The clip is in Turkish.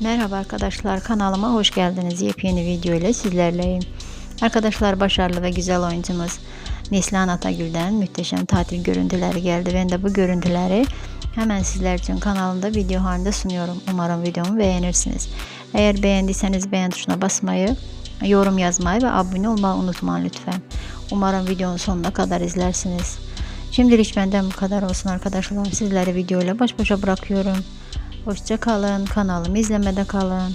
Merhaba arkadaşlar kanalıma hoş geldiniz. Yepyeni video ile sizlerleyim. Arkadaşlar başarılı ve güzel oyuncumuz Neslihan Atagül'den muhteşem tatil görüntüleri geldi. Ben de bu görüntüleri hemen sizler için kanalımda video halinde sunuyorum. Umarım videomu beğenirsiniz. Eğer beğendiyseniz beğen tuşuna basmayı, yorum yazmayı ve abone olmayı unutmayın lütfen. Umarım videonun sonuna kadar izlersiniz. Şimdilik benden bu kadar olsun arkadaşlar. Sizleri videoyla baş başa bırakıyorum. Hoşça kalın. Kanalımı izlemede kalın.